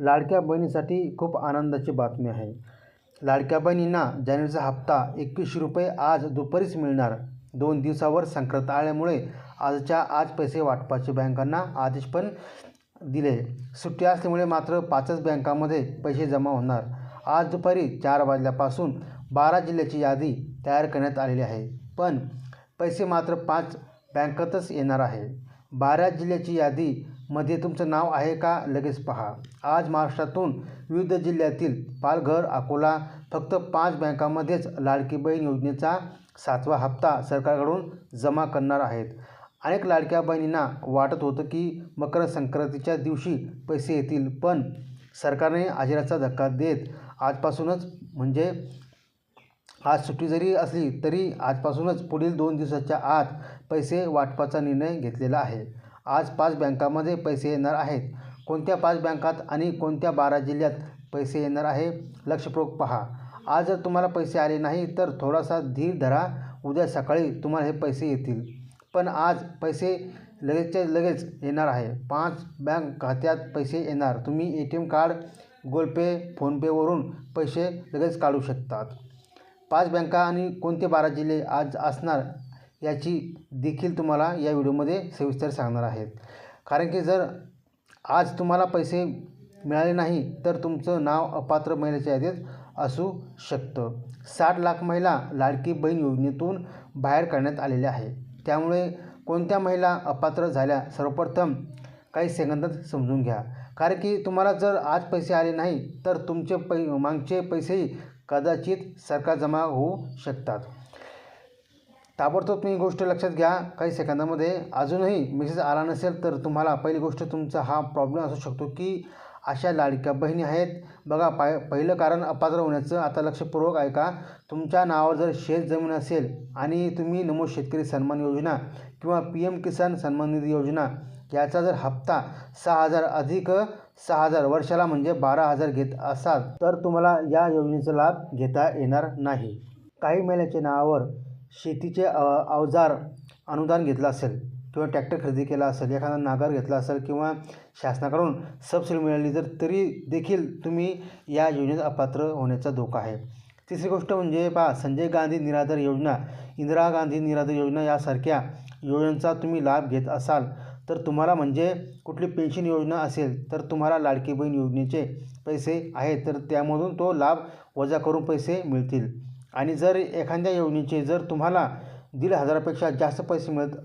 लाडक्या बहिणीसाठी खूप आनंदाची बातमी आहे. लाडक्या बहिणींना जानेवारीचा हप्ता एकवीसशे रुपये आज दुपारीच मिळणार. दोन दिवसावर संक्रांत आल्यामुळे आजच्या आज पैसे वाटपाचे बँकांना आदेश पण दिले. सुट्टी असल्यामुळे मात्र पाचच बँकांमध्ये पैसे जमा होणार. आज दुपारी चार वाजल्यापासून बारा जिल्ह्याची यादी तयार करण्यात आलेली आहे. पण पैसे मात्र पाच बँकातच येणार आहे. बारा जिल्ह्याची यादी मध्ये तुमचं नाव आहे का लगेच पहा. आज महाराष्ट्रातून विविध जिल्ह्यातील पालघर अकोला फक्त पाच बँकांमध्येच लाडकी बहीण योजनेचा सातवा हप्ता सरकारकडून जमा करणार आहेत. अनेक लाडक्या बहिणींना वाटत होतं की मकर संक्रांतीच्या दिवशी पैसे येतील पण सरकारने आजिराचा धक्का देत आजपासूनच म्हणजे आज सुट्टी जरी असली तरी आजपासूनच पुढील दोन दिवसाच्या आत पैसे वाटपाचा निर्णय घेतलेला आहे. आज पाच बँकांमध्ये पैसे येणार आहेत. कोणत्या पाच बँकात आणि कोणत्या बारा जिल्ह्यात पैसे येणार आहे लक्षपूर्वक पहा. आज जर तुम्हाला पैसे आले नाही तर थोडासा धीर धरा. उद्या सकाळी तुम्हाला हे पैसे येतील. पण आज पैसे लगेचच्या लगेच येणार आहे. पाच बँक खात्यात पैसे येणार. तुम्ही A T M card Google Pay फोनपेवरून पैसे लगेच काढू शकतात. पाच बँका आणि कोणते बारा जिल्हे आज असणार याची देखील तुम्हाला या व्हिडिओमध्ये सविस्तर सांगणार आहेत. कारण की जर आज तुम्हाला पैसे मिळाले नाही तर तुमचं नाव अपात्र महिलेच्या यादीत असू शकतं. साठ लाख महिला लाडकी बहीण योजनेतून बाहेर काढण्यात आलेल्या आहे. त्यामुळे कोणत्या महिला अपात्र झाल्या सर्वप्रथम काही सेकंदात समजून घ्या. कारण की तुम्हाला जर आज पैसे आले नाही तर तुमचे पै मागचे पैसेही कदाचित सरकार जमा होऊ शकतात. ताबडतोब तुम्ही गोष्ट लक्षात घ्या. काही सेकंदामध्ये अजूनही मेसेज आला नसेल तर तुम्हाला पहिली गोष्ट तुमचा हा प्रॉब्लेम असू शकतो की अशा लाडक्या बहिणी आहेत. बघा पाय पहिलं कारण अपात्र होण्याचं आता लक्षपूर्वक ऐका. तुमच्या नावावर जर शेत जमीन असेल आणि तुम्ही नमोद शेतकरी सन्मान योजना किंवा पी एम किसान सन्मान निधी योजना याचा जर हप्ता सहा हजार अधिक सहा हजार वर्षाला म्हणजे बारा हजार घेत असाल तर तुम्हाला या योजनेचा लाभ घेता येणार नाही. काही महिन्याच्या नावावर शेतीचे अवजार अनुदान घेतलं असेल किंवा ट्रॅक्टर खरेदी केला असेल एखादा नांगर घेतला असेल किंवा शासनाकडून सबसिडी मिळाली तर तरी देखील तुम्ही या योजनेत अपात्र होण्याचा धोका आहे. तिसरी गोष्ट म्हणजे पहा संजय गांधी निराधार योजना इंदिरा गांधी निराधार योजना यासारख्या योजनांचा तुम्ही लाभ घेत असाल तर तुम्हाला म्हणजे कुठली पेन्शन योजना असेल तर तुम्हाला लाडकी बहीण योजनेचे पैसे आहेत तर त्यामधून तो लाभ वजा करून पैसे मिळतील. आणि जर एखाद्या योजनेचे जर तुम्हाला दीड हजारापेक्षा जास्त पैसे मिळत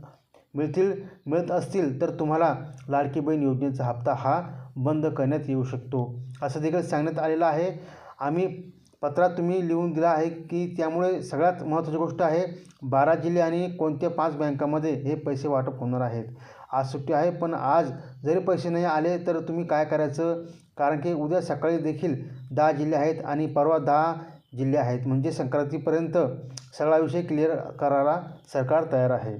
मिळतील मिळत असतील तर तुम्हाला लाडकी बहीण योजनेचा हप्ता हा बंद करण्यात येऊ शकतो. असं देखील सांगण्यात आलेलं आहे. आम्ही पत्रात तुम्ही लिहून दिला आहे की त्यामुळे सगळ्यात महत्त्वाची गोष्ट आहे बारा जिल्हे आणि कोणत्या पाच बँकामध्ये हे पैसे वाटप होणार आहेत. आज सुट्टी आहे पण आज जरी पैसे नाही आले तर तुम्ही काय करायचं? कारण की उद्या सकाळी देखील दहा जिल्हे आहेत आणि परवा दहा जिल्हे आहेत. म्हणजे संक्रांतीपर्यंत सगळा विषय क्लिअर करायला सरकार तयार आहे.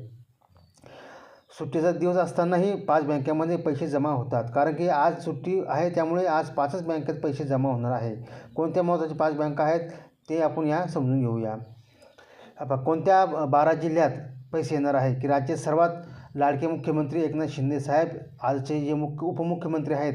सुट्टीचा दिवस असतानाही पाच बँकेमध्ये पैसे जमा होतात. कारण की आज सुट्टी आहे त्यामुळे आज पाचच बँकेत पैसे जमा होणार आहे. कोणत्या महत्त्वाचे पाच बँका आहेत ते आपण या समजून घेऊया. आता कोणत्या बारा जिल्ह्यात पैसे येणार आहे की राज्यात सर्वात लाडके मुख्यमंत्री एकनाथ शिंदे साहेब आजचे जे मुख्य उपमुख्यमंत्री आहेत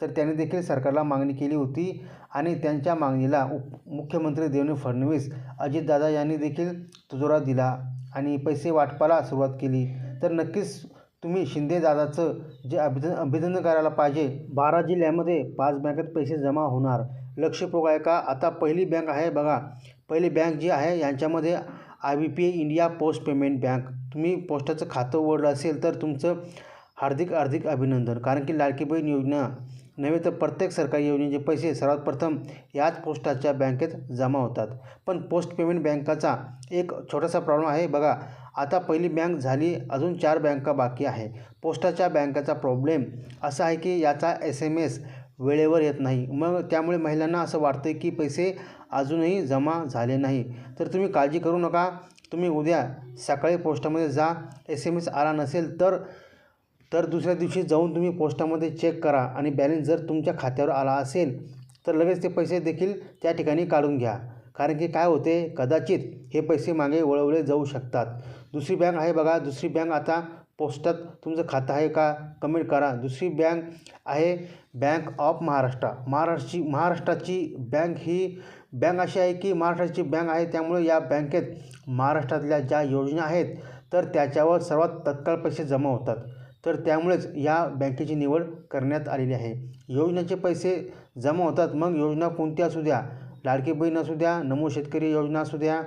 तर त्यांनी देखील सरकारला मागणी केली होती आणि त्यांच्या मागणीला उप मुख्यमंत्री देवेंद्र फडणवीस अजितदादा यांनी देखील तुजोरा दिला आणि पैसे वाटपाला सुरुवात केली. तर नक्कीच तुम्ही शिंदेदादाचं जे अभिन अभिनंदन करायला पाहिजे बारा जिल्ह्यामध्ये पाच बँकेत पैसे जमा होणार. लक्षपूर्वक आहे का आता पहिली बँक आहे बघा. पहिली बँक जी आहे यांच्यामध्ये I B P India Post Payment Bank. तुम्ही पोस्टाचं खातं उघडलं असेल तर तुमचं हार्दिक हार्दिक अभिनंदन. कारण की लाडकी बहीण योजना नव्हे तर प्रत्येक सरकारी योजनेचे पैसे सर्वात प्रथम याच पोस्टाच्या बँकेत जमा होतात. पण पोस्ट पेमेंट बँकाचा एक छोटासा प्रॉब्लेम आहे. बघा आता पहिली बँक झाली अजून चार बँका बाकी आहे पोस्टाच्या बँकाचा प्रॉब्लेम असा आहे की याचा एस एम एस वेळेवर येत नाही. मग त्यामुळे महिलांना असं वाटतं की पैसे अजूनही जमा झाले नाही. तर तुम्ही काळजी करू नका. तुम्ही उद्या सकाळी पोस्टामध्ये जा. एस एम एस आला नसेल तर तर दुसऱ्या दिवशी जाऊन तुम्ही पोस्टामध्ये चेक करा आणि बॅलन्स जर तुमच्या खात्यावर आला असेल तर लगेच ते पैसे देखील त्या ठिकाणी काढून घ्या. कारण की काय होते कदाचित हे पैसे मागे वळवले जाऊ शकतात. दुसरी बँक आहे बघा दुसरी बँक आता पोस्टात तुमचं खातं आहे का कमेंट करा. दुसरी बँक आहे बँक ऑफ महाराष्ट्र महाराष्ट्रची महाराष्ट्राची बँक ही बँक अशी आहे की महाराष्ट्राची बँक आहे त्यामुळे या बँकेत महाराष्ट्रातल्या ज्या योजना आहेत तर त्याच्यावर सर्वात तत्काळ पैसे जमा होतात. तर त्यामुळेच या बँकेची निवड करण्यात आलेली आहे. योजनेचे पैसे जमा होतात मग योजना कोणती असू द्या? लाडकी बहीण असू द्या नमो शेतकरी योजना असू द्या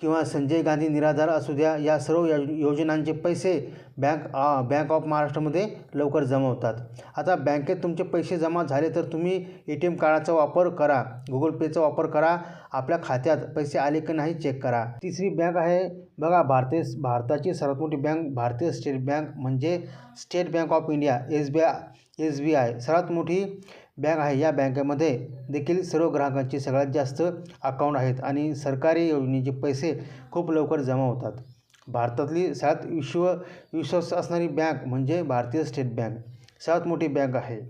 किंवा संजय गांधी निराधार असू द्या या सर्व योजनांचे पैसे बँक बँक ऑफ महाराष्ट्रामध्ये लवकर जमा होतात आता बँकेत तुमचे पैसे जमा झाले तर तुम्ही ए टी एम कार्डाचा वापर करा गुगल पेचा वापर करा आपल्या खात्यात पैसे आले की नाही चेक करा. तिसरी बँक आहे बघा भारतीय भारताची सर्वात मोठी बँक भारतीय स्टेट बँक म्हणजे State Bank of India S B I S B I. सर्वात मोठी बँक आहे. या बँकेमध्ये देखील सर्व ग्राहकांची सगळ्यात जास्त अकाउंट आहेत आणि सरकारी योजनेचे पैसे खूप लवकर जमा होतात. भारतातली सर्वात विश्व विश्वास असणारी बँक म्हणजे भारतीय स्टेट बँक. सर्वात मोठी बँक आहे.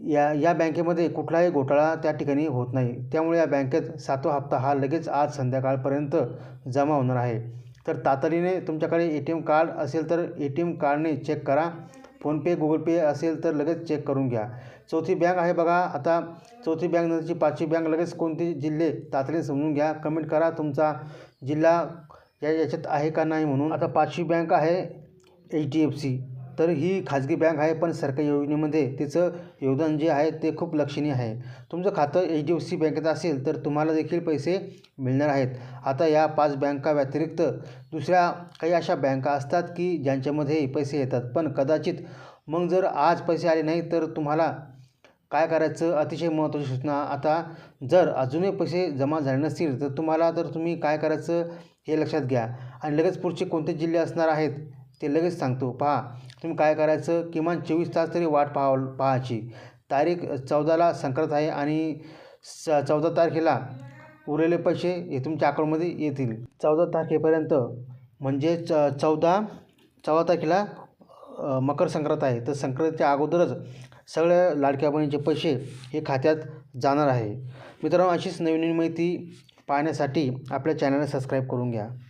या या बँकेमध्ये कुठलाही घोटाळा त्या ठिकाणी होत नाही. त्यामुळे या बँकेत सातवा हप्ता हा लगेच आज संध्याकाळपर्यंत जमा होणार आहे. तर तातडीने तुमच्याकडे ए टी एम कार्ड असेल तर ए टी एम कार्डने चेक करा. फोनपे गुगल पे असेल तर लगेच चेक करून घ्या. चौथी बँक आहे बघा आता चौथी बँक नंतरची पाचवी बँक लगेच कोणते जिल्हे तातडीने समजून घ्या. कमेंट करा तुमचा जिल्हा या याच्यात आहे का नाही म्हणून. आता पाचवी बँक आहे एच डी एफ सी. तर ही खाजगी बँक आहे पण सरकारी योजनेमध्ये तिचं योगदान जे आहे ते खूप लक्षणीय आहे. तुमचं खातं एच डी एफ सी बँकेत असेल तर तुम्हाला देखील पैसे मिळणार आहेत. आता या पाच बँका व्यतिरिक्त दुसऱ्या काही अशा बँका असतात की ज्यांच्यामध्ये पैसे येतात. पण कदाचित मग जर आज पैसे आले नाही तर तुम्हाला काय करायचं? अतिशय महत्त्वाची सूचना. आता जर अजूनही पैसे जमा झाले नसतील तर तुम्हाला तर तुम्ही काय करायचं हे लक्षात घ्या. आणि लगेच पुढचे कोणते जिल्हे असणार आहेत? ते लगेच सांगतो पहा तुम्ही काय करायचं? किमान चोवीस तास तरी वाट पाहा पाहायची. तारीख चौदाला संक्रांत आहे आणि स चौदा तारखेला उरलेले पैसे हे तुमच्या अकाउंटमध्ये येतील. चौदा तारखेपर्यंत म्हणजे च चौदा चौदा तारखेला मकर संक्रांत आहे. तर संक्रांतीच्या अगोदरच सगळ्या लाडक्या बहिणीचे पैसे हे खात्यात जाणार आहे. मित्रांनो अशीच नवीन नवीन माहिती पाहण्यासाठी आपल्या चॅनलला सबस्क्राईब करून घ्या.